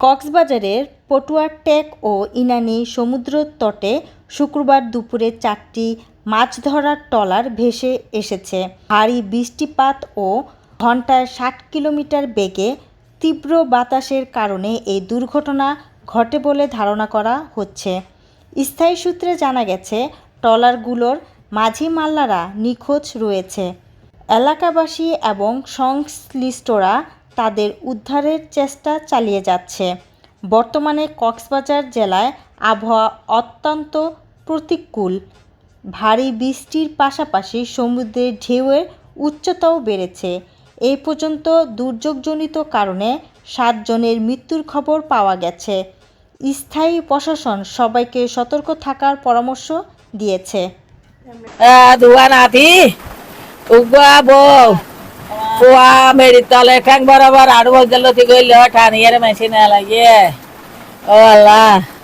কক্সবাজারের পটুয়ার টেক ও ইনানি সমুদ্র তটে শুক্রবার দুপুরে চারটি মাছ ধরার ট্রলার ভেসে এসেছে। ভারী বৃষ্টিপাত ও ঘন্টায় ষাট কিলোমিটার বেগে তীব্র বাতাসের কারণে এই দুর্ঘটনা ঘটে বলে ধারণা করা হচ্ছে। স্থায়ী সূত্রে জানা গেছে, ট্রলারগুলোর মাঝি মাল্লারা নিখোঁজ রয়েছে। এলাকাবাসী এবং সংশ্লিষ্টরা তাদের উদ্ধারের চেষ্টা চালিয়ে যাচ্ছে। বর্তমানে কক্সবাজার জেলায় আবহাওয়া অত্যন্ত প্রতিকূল। ভারী বৃষ্টির পাশাপাশি সমুদ্রের ঢেউয়ের উচ্চতাও বেড়েছে। এই পর্যন্ত দুর্যোগজনিত কারণে সাতজনের মৃত্যুর খবর পাওয়া গেছে। স্থায়ী প্রশাসন সবাইকে সতর্ক থাকার পরামর্শ দিয়েছে। Eh, dua nanti. Ugwa bo. Kuwa meri tole kang barabar adu gelo tigo lo